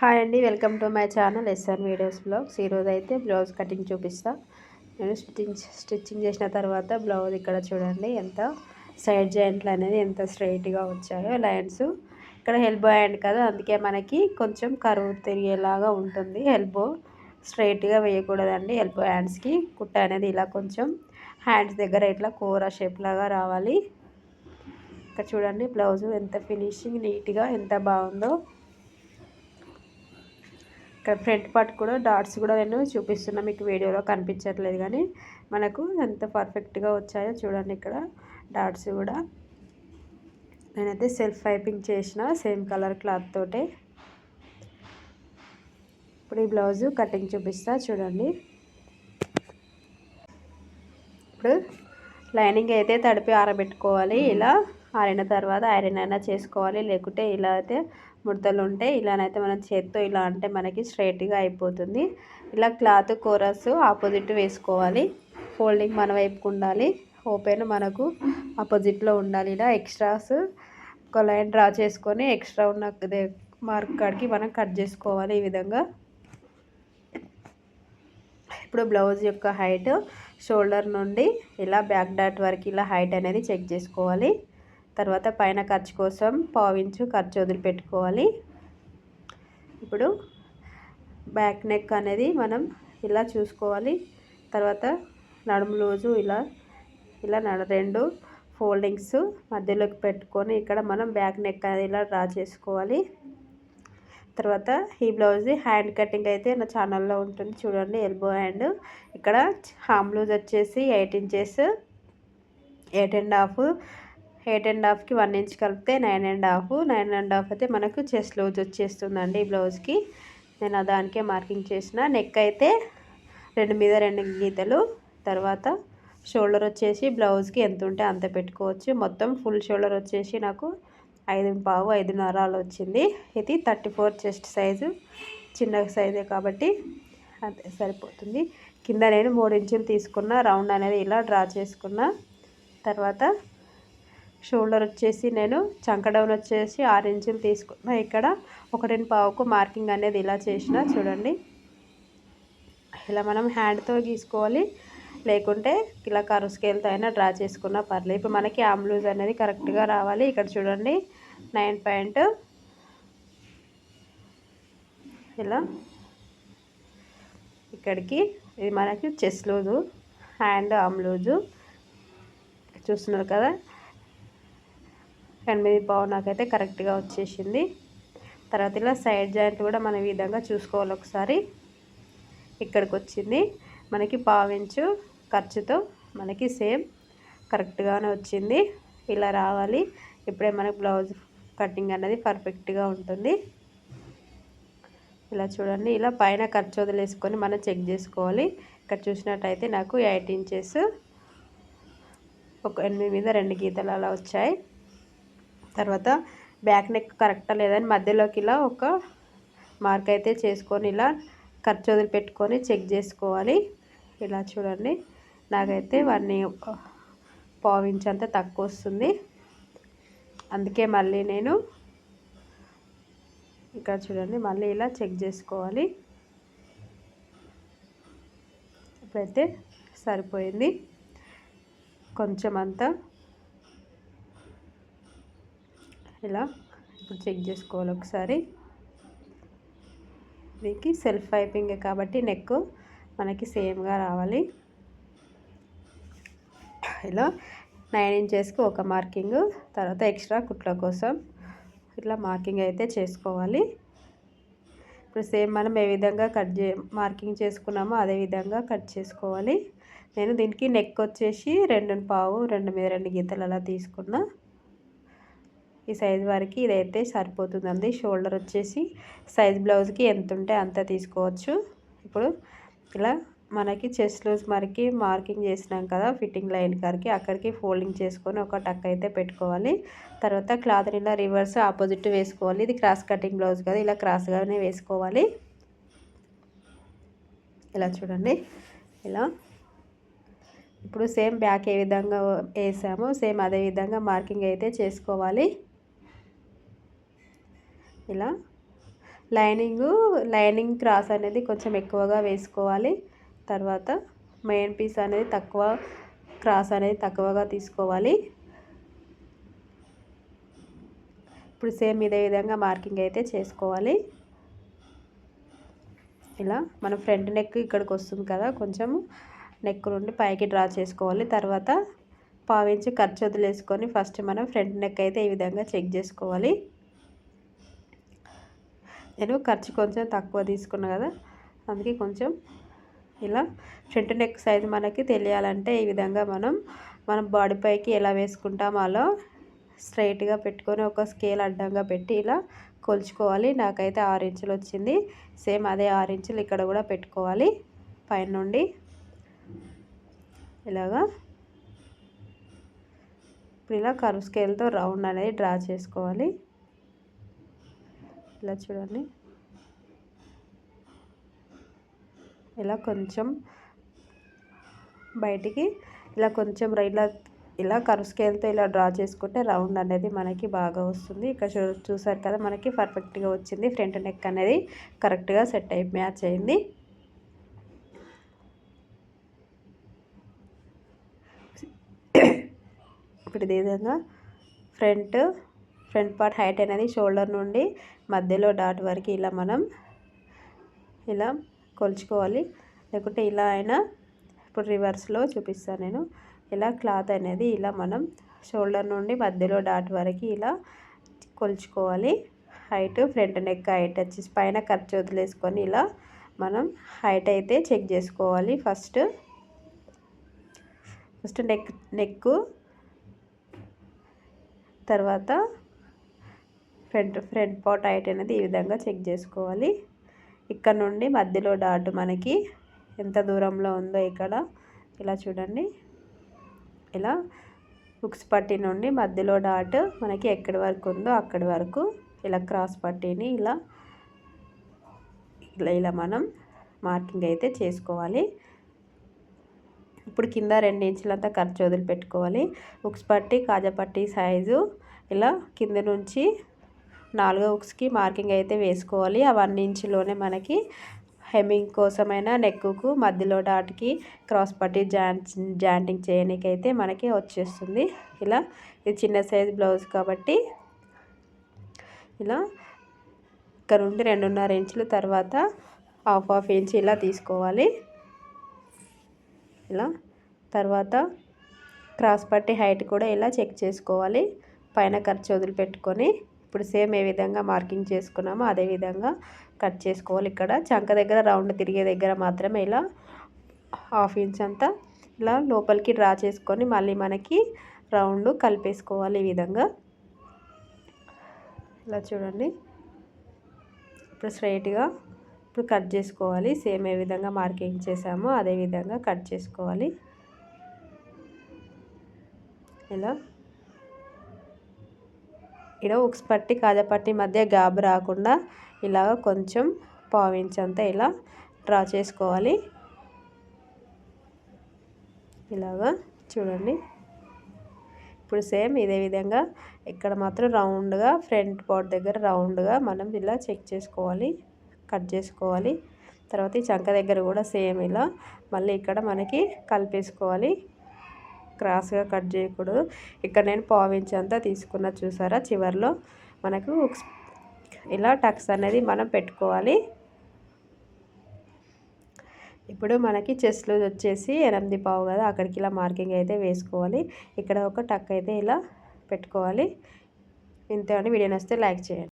Hi అండి welcome to my channel SR videos blogs. ఈరోజు అయితే బ్లౌజ్ కటింగ్ చూపిస్తా. నేను స్టిచ్చింగ్ స్టిచ్చింగ్ చేసిన తర్వాత బ్లౌజ్ ఇక్కడ చూడండి ఎంత సైడ్ జాయింట్లు అనేది ఎంత స్ట్రైట్గా వచ్చాయో లైన్స్. ఇక్కడ హెల్బో హ్యాండ్ కదా అందుకే మనకి కొంచెం కరువు తిరిగేలాగా ఉంటుంది. హెల్బో స్ట్రైట్గా వేయకూడదండి. హెల్బో హ్యాండ్స్కి కుట్ట అనేది ఇలా కొంచెం హ్యాండ్స్ దగ్గర ఇట్లా కూర షేప్ లాగా రావాలి. ఇక్కడ చూడండి బ్లౌజ్ ఎంత ఫినిషింగ్ నీట్గా ఎంత బాగుందో. ఇక్కడ ఫ్రంట్ పార్ట్ కూడా డాట్స్ కూడా నేను చూపిస్తున్నా మీకు వీడియోలో కనిపించట్లేదు కానీ. మనకు ఎంత పర్ఫెక్ట్గా వచ్చాయో చూడండి ఇక్కడ డాట్స్ కూడా. నేనైతే సెల్ఫ్ పైపింగ్ చేసిన సేమ్ కలర్ క్లాత్ తోటే. ఇప్పుడు ఈ బ్లౌజు కటింగ్ చూపిస్తా చూడండి. ఇప్పుడు లైనింగ్ అయితే తడిపి ఆరబెట్టుకోవాలి ఇలా ఆరిన తర్వాత ఐరన్ అయినా చేసుకోవాలి లేకుంటే ఇలా అయితే ముడతలు ఉంటే ఇలానైతే మనం చేత్తో ఇలా అంటే మనకి స్ట్రైట్గా అయిపోతుంది. ఇలా క్లాత్ కోరస్ ఆపోజిట్ వేసుకోవాలి. ఫోల్డింగ్ మన వైపుకు ఉండాలి. ఓపెన్ మనకు ఆపోజిట్లో ఉండాలి. ఇలా ఎక్స్ట్రాస్ ఒక లైన్ డ్రా చేసుకొని ఎక్స్ట్రా ఉన్న మార్క్ కాడికి మనం కట్ చేసుకోవాలి ఈ విధంగా. ఇప్పుడు బ్లౌజ్ యొక్క హైట్ షోల్డర్ నుండి ఇలా బ్యాక్ డాట్ వరకు ఇలా హైట్ అనేది చెక్ చేసుకోవాలి. తర్వాత పైన ఖర్చు కోసం పావించు ఖర్చు వదిలిపెట్టుకోవాలి. ఇప్పుడు బ్యాక్ నెక్ అనేది మనం ఇలా చూసుకోవాలి. తర్వాత నడుము లూజు ఇలా ఇలా నడు రెండు ఫోల్డింగ్స్ మధ్యలోకి పెట్టుకొని ఇక్కడ మనం బ్యాక్ నెక్ అనేది ఇలా డ్రా చేసుకోవాలి. తర్వాత ఈ బ్లౌజ్ హ్యాండ్ కటింగ్ అయితే నా ఛానల్లో ఉంటుంది చూడండి ఎల్బో హ్యాండ్. ఇక్కడ హామ్ లూజ్ వచ్చేసి eight inches eight and half eight and హాఫ్కి one inch కలిపితే nine and half. Nine and half అయితే మనకు చెస్ట్ లూజ్ వచ్చేస్తుందండి ఈ బ్లౌజ్కి నేను దానికే మార్కింగ్ చేసిన. నెక్ అయితే రెండు మీద రెండు గీతలు. తర్వాత షోల్డర్ వచ్చేసి బ్లౌజ్కి ఎంత ఉంటే అంత పెట్టుకోవచ్చు. మొత్తం ఫుల్ షోల్డర్ వచ్చేసి నాకు ఐదు పావు ఐదు నరాలు వచ్చింది. ఇది థర్టీ ఫోర్ చెస్ట్ సైజు. చిన్న సైజే కాబట్టి అదే సరిపోతుంది. కింద నేను మూడు ఇంచులు తీసుకున్న. రౌండ్ అనేది ఇలా డ్రా చేసుకున్న. తర్వాత షోల్డర్ వచ్చేసి నేను చంకడౌన్ వచ్చేసి ఆరు ఇంచులు తీసుకున్నా. ఇక్కడ ఒకటిని పావుకు మార్కింగ్ అనేది ఇలా చేసిన చూడండి. ఇలా మనం హ్యాండ్తో గీసుకోవాలి. లేకుంటే ఇలా కరు స్కేల్తో అయినా డ్రా చేసుకున్నా పర్లేదు. ఇప్పుడు మనకి ఆమ్లూజ్ అనేది కరెక్ట్గా రావాలి. ఇక్కడ చూడండి నైన్ పాయింట్ ఇలా ఇక్కడికి ఇది మనకి chest loose hand arm loose. చూస్తున్నారు కదా? ఎనిమిది పావు నాకైతే కరెక్ట్గా వచ్చేసింది. తర్వాత ఇలా సైడ్ జాయింట్ కూడా మనం ఈ విధంగా చూసుకోవాలి ఒకసారి. ఇక్కడికి వచ్చింది మనకి పావించు ఖర్చుతో మనకి సేమ్ కరెక్ట్గానే వచ్చింది. ఇలా రావాలి. ఇప్పుడే మనకి బ్లౌజ్ కటింగ్ అనేది పర్ఫెక్ట్గా ఉంటుంది. ఇలా చూడండి. ఇలా పైన ఖర్చు వదిలేసుకొని మనం చెక్ చేసుకోవాలి. ఇక్కడ చూసినట్టయితే నాకు ఎయిట్ ఇంచెస్ ఒక ఎనిమిది మీద రెండు గీతలు అలా వచ్చాయి. తర్వాత బ్యాక్ నెక్ కరెక్టా లేదని మధ్యలోకి ఇలా ఒక మార్క్ అయితే చేసుకొని ఇలా ఖర్చు వదిలిపెట్టుకొని చెక్ చేసుకోవాలి. ఇలా చూడండి. నాకైతే వన్ పావించ్ తక్కువ వస్తుంది. అందుకే మళ్ళీ నేను ఇక్కడ చూడండి మళ్ళీ ఇలా చెక్ చేసుకోవాలి. ఇప్పుడైతే సరిపోయింది. కొంచెం అంతా ఇలా ఇప్పుడు చెక్ చేసుకోవాలి ఒకసారి. దీనికి సెల్ఫ్ పైపింగ్ కాబట్టి నెక్ మనకి సేమ్గా రావాలి. ఇలా నైన్ ఇంచెస్కి ఒక మార్కింగ్ తర్వాత ఎక్స్ట్రా కుట్ల కోసం ఇట్లా మార్కింగ్ అయితే చేసుకోవాలి. ఇప్పుడు సేమ్ మనం ఏ విధంగా కట్ చే మార్కింగ్ చేసుకున్నామో అదే విధంగా కట్ చేసుకోవాలి. నేను దీనికి నెక్ వచ్చేసి రెండు పావు రెండు మీద రెండు గీతలు అలా తీసుకున్నా. ఈ సైజ్ వరకు ఇదైతే సరిపోతుందండి. షోల్డర్ వచ్చేసి సైజ్ బ్లౌజ్కి ఎంత ఉంటే అంత తీసుకోవచ్చు. ఇప్పుడు ఇలా మనకి చెస్ట్ లూజ్ మరికి మార్కింగ్ చేసినాం కదా ఫిట్టింగ్ లైన్ కారికి అక్కడికి ఫోల్డింగ్ చేసుకొని ఒక టక్ అయితే పెట్టుకోవాలి. తర్వాత క్లాత్ ఇలా రివర్స్ ఆపోజిట్ వేసుకోవాలి. ఇది క్రాస్ కటింగ్ బ్లౌజ్ కదా ఇలా క్రాస్గానే వేసుకోవాలి. ఇలా చూడండి. ఇలా ఇప్పుడు సేమ్ బ్యాక్ ఏ విధంగా వేసామో సేమ్ అదే విధంగా మార్కింగ్ అయితే చేసుకోవాలి. ఇలా లైనింగ్ లైనింగ్ క్రాస్ అనేది కొంచెం ఎక్కువగా వేసుకోవాలి. తర్వాత మెయిన్ పీస్ అనేది తక్కువ క్రాస్ అనేది తక్కువగా తీసుకోవాలి. ఇప్పుడు సేమ్ ఇదే విధంగా మార్కింగ్ అయితే చేసుకోవాలి. ఇలా మన ఫ్రంట్ నెక్ ఇక్కడికి వస్తుంది కదా కొంచెం నెక్ నుండి పైకి డ్రా చేసుకోవాలి. తర్వాత పావించి ఖర్చు వదిలేసుకొని ఫస్ట్ మనం ఫ్రంట్ నెక్ అయితే ఈ విధంగా చెక్ చేసుకోవాలి. నేను ఖర్చు కొంచెం తక్కువ తీసుకున్నా కదా అందుకే కొంచెం ఇలా ఫ్రంట్ నెక్ సైజ్ మనకి తెలియాలంటే ఈ విధంగా మనం మనం బాడీ పైకి ఎలా వేసుకుంటామో అలా స్ట్రైట్గా పెట్టుకొని ఒక స్కేల్ అడ్డంగా పెట్టి ఇలా కొలుచుకోవాలి. నాకైతే ఆరు ఇంచులు వచ్చింది. సేమ్ అదే ఆరు ఇంచులు ఇక్కడ కూడా పెట్టుకోవాలి. పైన నుండి ఇలాగా ఇప్పుడు ఇలా కరువు స్కేల్తో రౌండ్ అనేది డ్రా చేసుకోవాలి. ఇలా చూడండి. ఇలా కొంచెం బయటికి ఇలా కొంచెం ఇలా ఇలా కరువు స్కేల్తో ఇలా డ్రా చేసుకుంటే రౌండ్ అనేది మనకి బాగా వస్తుంది. ఇక్కడ చూ చూసారు కదా మనకి పర్ఫెక్ట్గా వచ్చింది. ఫ్రంట్ నెక్ అనేది కరెక్ట్గా సెట్ అయి మ్యాచ్ అయింది. ఇప్పుడు ఇదే విధంగా ఫ్రంట్ ఫ్రంట్ పార్ట్ హైట్ అనేది షోల్డర్ నుండి మధ్యలో డాట్ వరకు ఇలా మనం ఇలా కొలుచుకోవాలి. లేకుంటే ఇలా అయినా ఇప్పుడు రివర్స్లో చూపిస్తాను నేను. ఇలా క్లాత్ అనేది ఇలా మనం షోల్డర్ నుండి మధ్యలో డాట్ వరకు ఇలా కొలుచుకోవాలి. హైట్ ఫ్రంట్ నెక్ హైట్ వచ్చేసి పైన ఖర్చు వదిలేసుకొని ఇలా మనం హైట్ అయితే చెక్ చేసుకోవాలి ఫస్ట్. ఫస్ట్ నెక్ నెక్ తర్వాత ఫ్రంట్ ఫ్రంట్ పార్ట్ హైట్ అనేది ఈ విధంగా చెక్ చేసుకోవాలి. ఇక్కడ నుండి మధ్యలో డాట్ మనకి ఎంత దూరంలో ఉందో ఇక్కడ. ఇలా చూడండి. ఇలా బుక్స్ పట్టీ నుండి మధ్యలో డాట్ మనకి ఎక్కడి వరకు ఉందో అక్కడి వరకు ఇలా క్రాస్ పట్టీని ఇలా ఇలా ఇలా మనం మార్కింగ్ అయితే చేసుకోవాలి. ఇప్పుడు కింద రెండు ఇంచులంతా ఖర్చు వదిలిపెట్టుకోవాలి. బుక్స్ పట్టి కాజా పట్టి సైజు ఇలా కింద నుంచి నాలుగో హుక్స్కి మార్కింగ్ అయితే వేసుకోవాలి. ఆ వన్ మనకి హెమ్మింగ్ కోసమైనా నెక్కుకు మధ్యలో డాట్కి క్రాస్ పట్టి జాయింట్ జాయింటింగ్ చేయడానికైతే మనకి వచ్చేస్తుంది. ఇలా ఇది చిన్న సైజ్ బ్లౌజ్ కాబట్టి ఇలా ఇక్కడ నుండి రెండున్నర ఇంచుల తర్వాత హాఫ్ హాఫ్ ఇంచ్ ఇలా తీసుకోవాలి. ఇలా తర్వాత క్రాస్ పట్టి హైట్ కూడా ఇలా చెక్ చేసుకోవాలి. పైన ఖర్చు వదిలిపెట్టుకొని ఇప్పుడు సేమ్ ఏ విధంగా మార్కింగ్ చేసుకున్నామో అదే విధంగా కట్ చేసుకోవాలి ఇక్కడ. చంక దగ్గర రౌండ్ తిరిగే దగ్గర మాత్రమే ఇలా హాఫ్ ఇంచ్ అంతా ఇలా లోపలికి డ్రా చేసుకొని మళ్ళీ మనకి రౌండ్ కలిపేసుకోవాలి ఈ విధంగా. ఇలా చూడండి. ఇప్పుడు స్ట్రైట్గా ఇప్పుడు కట్ చేసుకోవాలి. సేమ్ ఏ విధంగా మార్కింగ్ చేసామో అదే విధంగా కట్ చేసుకోవాలి. ఇలా ఇక్కడ ఉక్స్ పట్టి కాజపట్టి మధ్య గాబు రాకుండా ఇలాగ కొంచెం పావించంతా ఇలా డ్రా చేసుకోవాలి. ఇలాగా చూడండి. ఇప్పుడు సేమ్ ఇదే విధంగా ఇక్కడ మాత్రం రౌండ్గా ఫ్రంట్ పార్ట్ దగ్గర రౌండ్గా మనం ఇలా చెక్ చేసుకోవాలి కట్ చేసుకోవాలి. తర్వాత ఈ చంక దగ్గర కూడా సేమ్ ఇలా మళ్ళీ ఇక్కడ మనకి కలిపేసుకోవాలి. క్రాస్గా కట్ చేయకూడదు. ఇక్కడ నేను పావించి అంతా తీసుకున్న చూసారా? చివరిలో మనకు ఇలా టక్స్ అనేది మనం పెట్టుకోవాలి. ఇప్పుడు మనకి చెస్ట్లు వచ్చేసి ఎనిమిది పావు కదా అక్కడికి ఇలా మార్కింగ్ అయితే వేసుకోవాలి. ఇక్కడ ఒక టక్ అయితే ఇలా పెట్టుకోవాలి. ఇంతే అని వీడియో వస్తే లైక్ చేయండి.